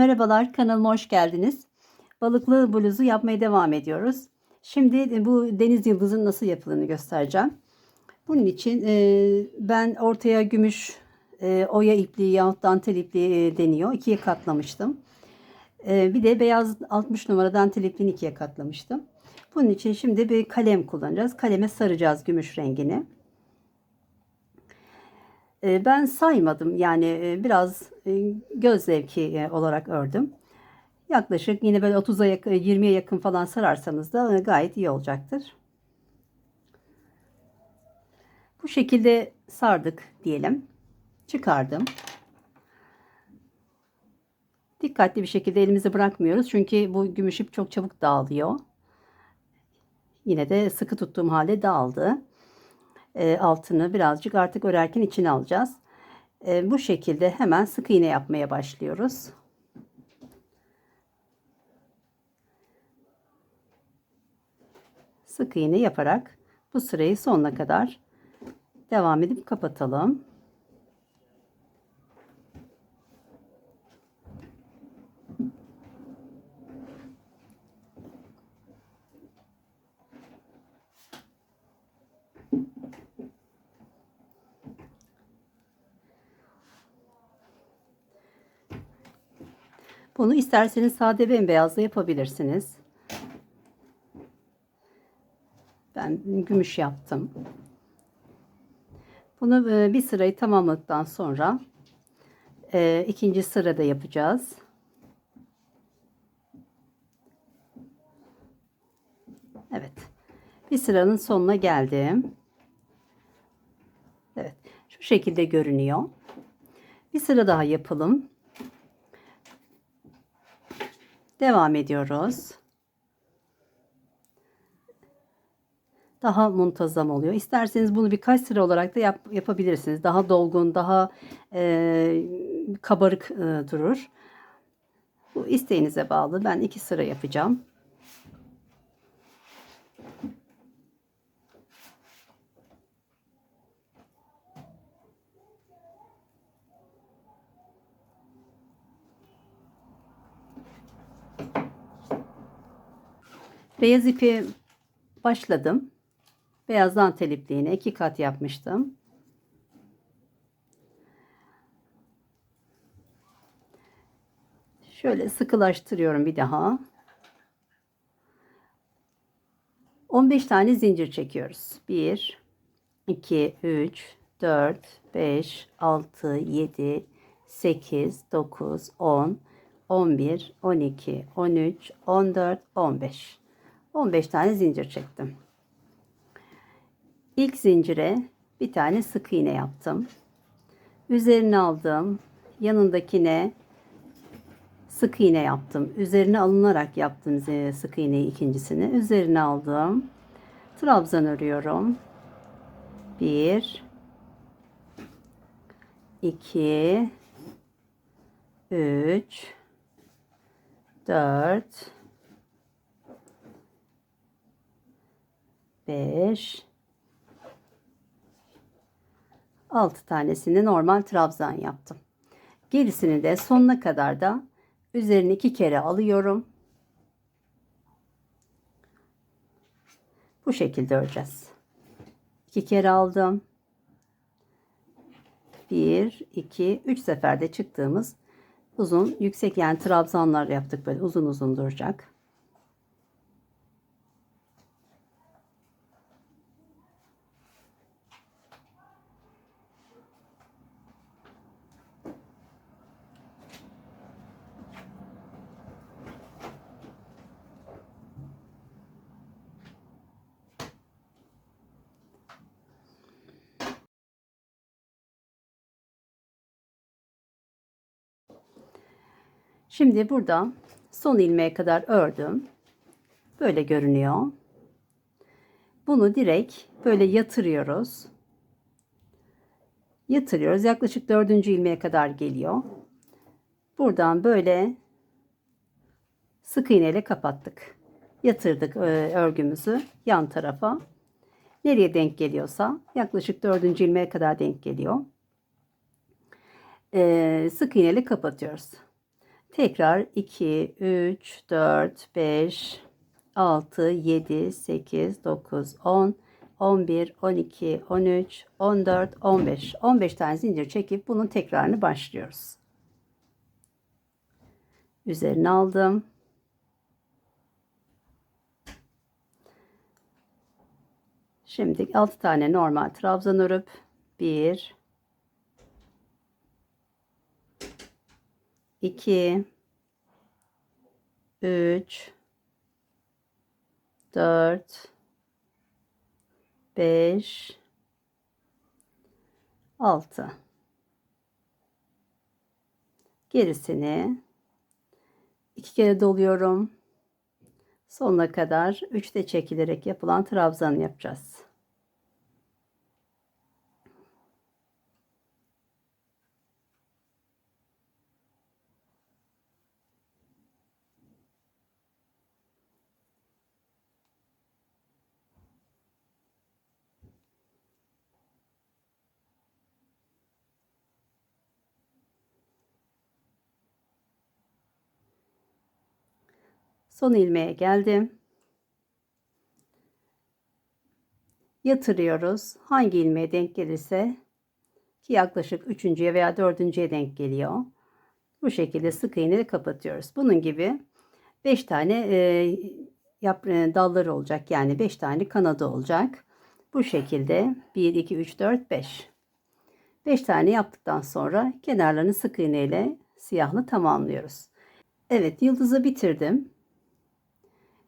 Merhabalar, kanalıma hoş geldiniz. Balıklı bluzu yapmaya devam ediyoruz. Şimdi bu deniz yıldızının nasıl yapıldığını göstereceğim. Bunun için e, ben ortaya gümüş e, oya ipliği yahut dantel ipliği e, deniyor. İkiye katlamıştım. E, bir de beyaz 60 numara dantel ipliğini ikiye katlamıştım. Bunun için şimdi bir kalem kullanacağız. Kaleme saracağız gümüş rengini. E, Ben saymadım yani e, biraz e, göz zevki e, olarak ördüm. Yaklaşık yine böyle 30'a yakın, 20'ye yakın falan sararsanız da gayet iyi olacaktır. Bu şekilde sardık diyelim. Çıkardım. Dikkatli bir şekilde elimizi bırakmıyoruz. Çünkü bu gümüş ip çok çabuk dağılıyor. Yine de sıkı tuttuğum halde dağıldı. E, altını birazcık artık örerken içine alacağız. E, bu şekilde hemen sık iğne yapmaya başlıyoruz. Sık iğne yaparak bu sırayı sonuna kadar devam edip kapatalım. Bunu isterseniz sade bembeyaz da yapabilirsiniz. Ben gümüş yaptım. Bunu e, bir sırayı tamamladıktan sonra e, ikinci sırada yapacağız. Evet. Bir sıranın sonuna geldim. Evet. Şu şekilde görünüyor. Bir sıra daha yapalım. Devam ediyoruz. Daha muntazam oluyor. İsterseniz bunu birkaç sıra olarak da yap, yapabilirsiniz. Daha dolgun, daha e, kabarık e, durur. Bu isteğinize bağlı. Ben iki sıra yapacağım. Beyaz ipi başladım. Beyaz dantel ipliğine iki kat yapmıştım. Şöyle sıkılaştırıyorum bir daha. 15 tane zincir çekiyoruz. 1 2 3 4 5 6 7 8 9 10 11 12 13 14 15 15 tane zincir çektim. İlk zincire bir tane sık iğne yaptım. Üzerine aldım. Yanındakine sık iğne yaptım. Üzerine alınarak yaptım sık iğneyi ikincisini. Üzerine aldım. Trabzan örüyorum. 1 2 3 4 5 6 tanesini normal trabzan yaptım. Gerisini de sonuna kadar da üzerine iki kere alıyorum. Bu şekilde öreceğiz. İki kere aldım. 1 2 3 seferde çıktığımız uzun yüksek yani trabzanlar yaptık böyle uzun uzun duracak. Şimdi burada son ilmeğe kadar ördüm. Böyle görünüyor. Bunu direkt böyle yatırıyoruz. Yatırıyoruz. Yaklaşık dördüncü ilmeğe kadar geliyor. Buradan böyle sık iğneyle kapattık. Yatırdık e, örgümüzü yan tarafa. Nereye denk geliyorsa yaklaşık dördüncü ilmeğe kadar denk geliyor. Ee, sık iğneyle kapatıyoruz. Tekrar 2, 3, 4, 5, 6, 7, 8, 9, 10, 11, 12, 13, 14, 15. 15 tane zincir çekip bunun tekrarını başlıyoruz. Üzerine aldım. Şimdi 6 tane normal trabzan örüp 1 2 3 4 5 6 gerisini iki kere doluyorum. Sonuna kadar 3 de çekilerek yapılan trabzan yapacağız. Son ilmeğe geldim. Yatırıyoruz. Hangi ilmeğe denk gelirse ki yaklaşık üçüncüye veya dördüncüye denk geliyor. Bu şekilde sık iğne kapatıyoruz. Bunun gibi 5 tane e, yap, e, dalları olacak. Yani 5 tane kanadı olacak. Bu şekilde 1, 2, 3, 4, 5. 5 tane yaptıktan sonra kenarlarını sık iğne ile siyahlı tamamlıyoruz. Evet yıldızı bitirdim.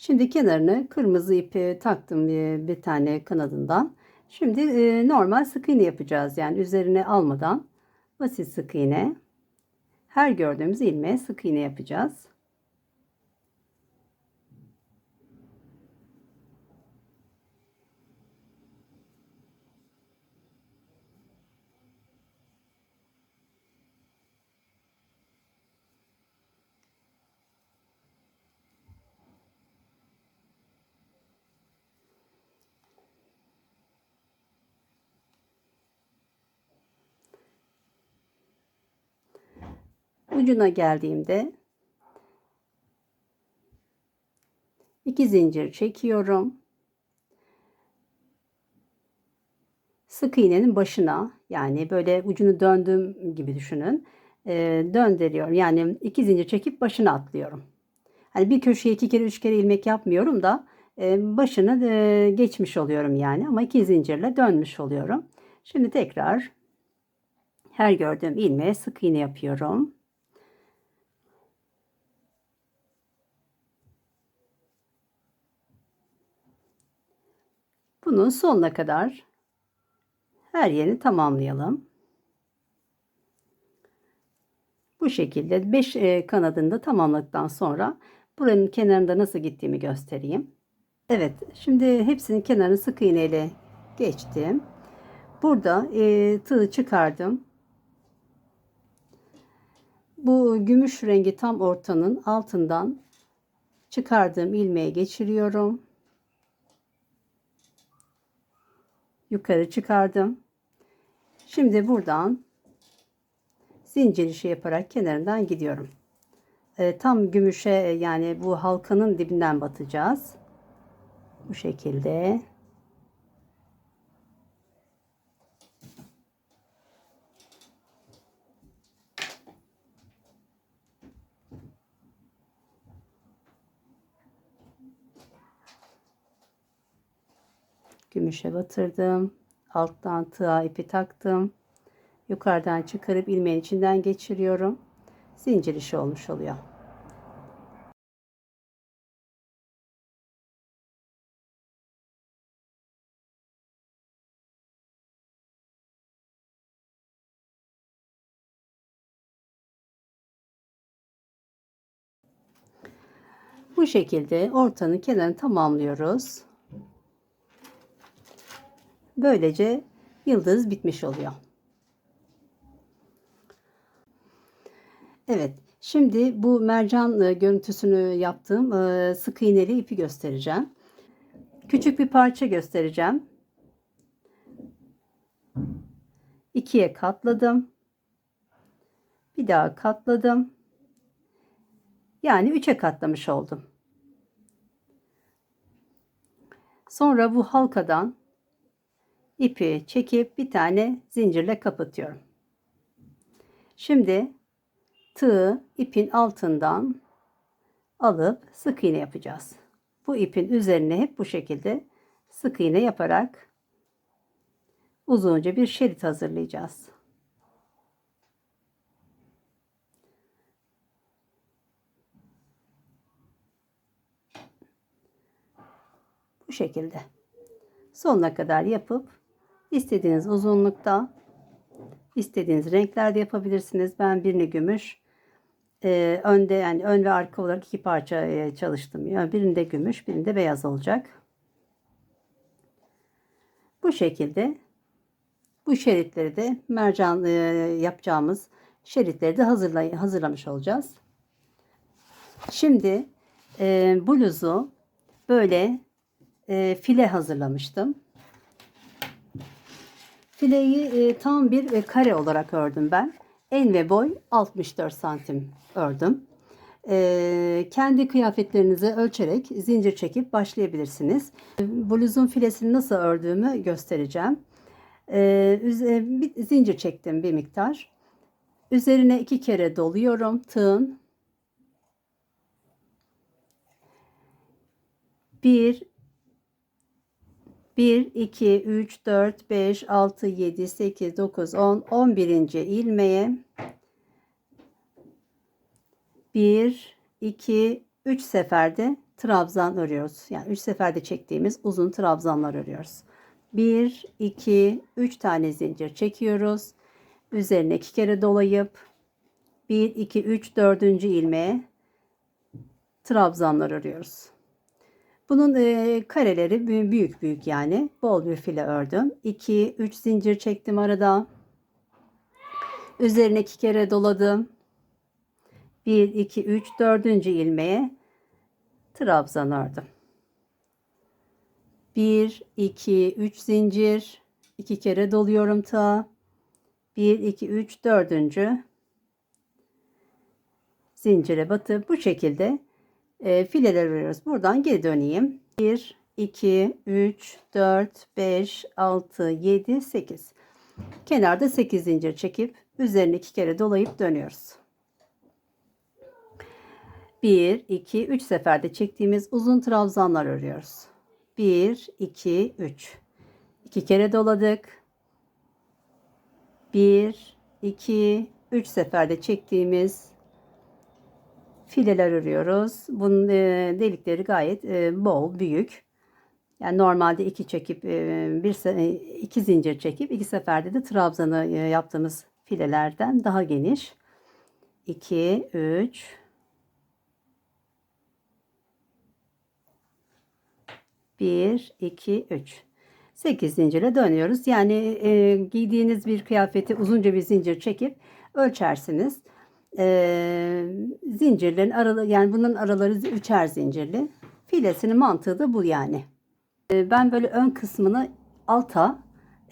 Şimdi kenarını kırmızı ipi taktım bir, tane kanadından. Şimdi e, normal sık iğne yapacağız. Yani üzerine almadan basit sık iğne. Her gördüğümüz ilmeğe sık iğne yapacağız. Ucuna geldiğimde iki zincir çekiyorum. Sık iğnenin başına yani böyle ucunu döndüğüm gibi düşünün. E, döndürüyorum. Yani iki zincir çekip başına atlıyorum. Hani bir köşeye iki kere üç kere ilmek yapmıyorum da e, başını e, geçmiş oluyorum yani ama iki zincirle dönmüş oluyorum. Şimdi tekrar her gördüğüm ilmeğe sık iğne yapıyorum. Bunun sonuna kadar her yerini tamamlayalım. Bu şekilde 5 e, kanadını da tamamladıktan sonra buranın kenarında nasıl gittiğimi göstereyim. Evet şimdi hepsinin kenarını sık iğne ile geçtim. Burada e, tığı çıkardım. Bu gümüş rengi tam ortanın altından çıkardığım ilmeği geçiriyorum. Yukarı çıkardım. Şimdi buradan zincir işi yaparak kenarından gidiyorum. E, tam gümüşe yani bu halkanın dibinden batacağız. Bu şekilde. Gümüşe batırdım. Alttan tığa ipi taktım. Yukarıdan çıkarıp ilmeğin içinden geçiriyorum. Zincir işi olmuş oluyor. Bu şekilde ortanın kenarını tamamlıyoruz. Böylece yıldız bitmiş oluyor. Evet. Şimdi bu mercan e, görüntüsünü yaptığım e, sık iğneli ipi göstereceğim. Küçük bir parça göstereceğim. İkiye katladım. Bir daha katladım. Yani 3'e katlamış oldum. Sonra bu halkadan ipi çekip bir tane zincirle kapatıyorum. Şimdi tığı ipin altından alıp sık iğne yapacağız. Bu ipin üzerine hep bu şekilde sık iğne yaparak uzunca bir şerit hazırlayacağız. Bu şekilde. Sonuna kadar yapıp istediğiniz uzunlukta istediğiniz renklerde yapabilirsiniz. Ben birini gümüş, e, önde yani ön ve arka olarak iki parça e, çalıştım. Yani birinde gümüş, birinde beyaz olacak. Bu şekilde bu şeritleri de mercan e, yapacağımız şeritleri de hazırlay hazırlamış olacağız. Şimdi e, bluzu böyle e, file hazırlamıştım. Fileyi e, tam bir e, kare olarak ördüm ben. En ve boy 64 santim ördüm. E, kendi kıyafetlerinizi ölçerek zincir çekip başlayabilirsiniz. E, Bluzun filesini nasıl ördüğümü göstereceğim. E, bir zincir çektim bir miktar. Üzerine iki kere doluyorum tığın. Bir, 1, 2, 3, 4, 5, 6, 7, 8, 9, 10, 11. ilmeğe 1, 2, 3 seferde trabzan örüyoruz. Yani 3 seferde çektiğimiz uzun trabzanlar örüyoruz. 1, 2, 3 tane zincir çekiyoruz. Üzerine 2 kere dolayıp 1, 2, 3, 4. ilmeğe trabzanlar örüyoruz. Bunun e, kareleri bü- büyük büyük yani. Bol bir file ördüm. 2 3 zincir çektim arada. Üzerine iki kere doladım. 1 2 3 4. ilmeğe trabzan ördüm. 1 2 3 zincir. iki kere doluyorum ta. 1 2 3 4. zincire batıp bu şekilde e, fileler örüyoruz. Buradan geri döneyim. 1, 2, 3, 4, 5, 6, 7, 8. Kenarda 8 zincir çekip üzerine iki kere dolayıp dönüyoruz. 1, 2, 3 seferde çektiğimiz uzun trabzanlar örüyoruz. 1, 2, 3. 2 kere doladık. 1, 2, 3 seferde çektiğimiz fileler örüyoruz. Bunun e, delikleri gayet e, bol, büyük. Yani normalde iki çekip e, bir iki zincir çekip iki seferde de trabzanı yaptığımız filelerden daha geniş. 2 3 1 2 3 8 zincire dönüyoruz. Yani e, giydiğiniz bir kıyafeti uzunca bir zincir çekip ölçersiniz. E, zincirlerin araları yani bunun araları üçer zincirli. Filesinin mantığı da bu yani. E, ben böyle ön kısmını alta,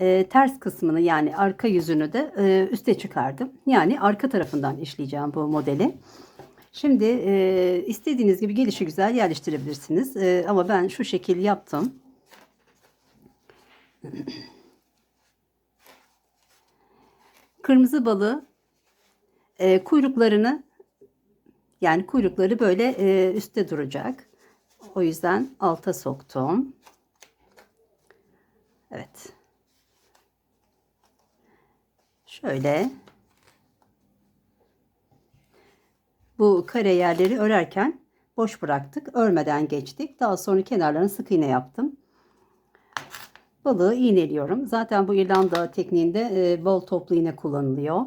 e, ters kısmını yani arka yüzünü de e, üste çıkardım. Yani arka tarafından işleyeceğim bu modeli. Şimdi e, istediğiniz gibi gelişi güzel yerleştirebilirsiniz. E, ama ben şu şekil yaptım. Kırmızı balığı e, kuyruklarını yani kuyrukları böyle e, üstte duracak. O yüzden alta soktum. Evet. Şöyle bu kare yerleri örerken boş bıraktık. Örmeden geçtik. Daha sonra kenarlarına sık iğne yaptım. Balığı iğneliyorum. Zaten bu İrlanda tekniğinde e, bol toplu iğne kullanılıyor.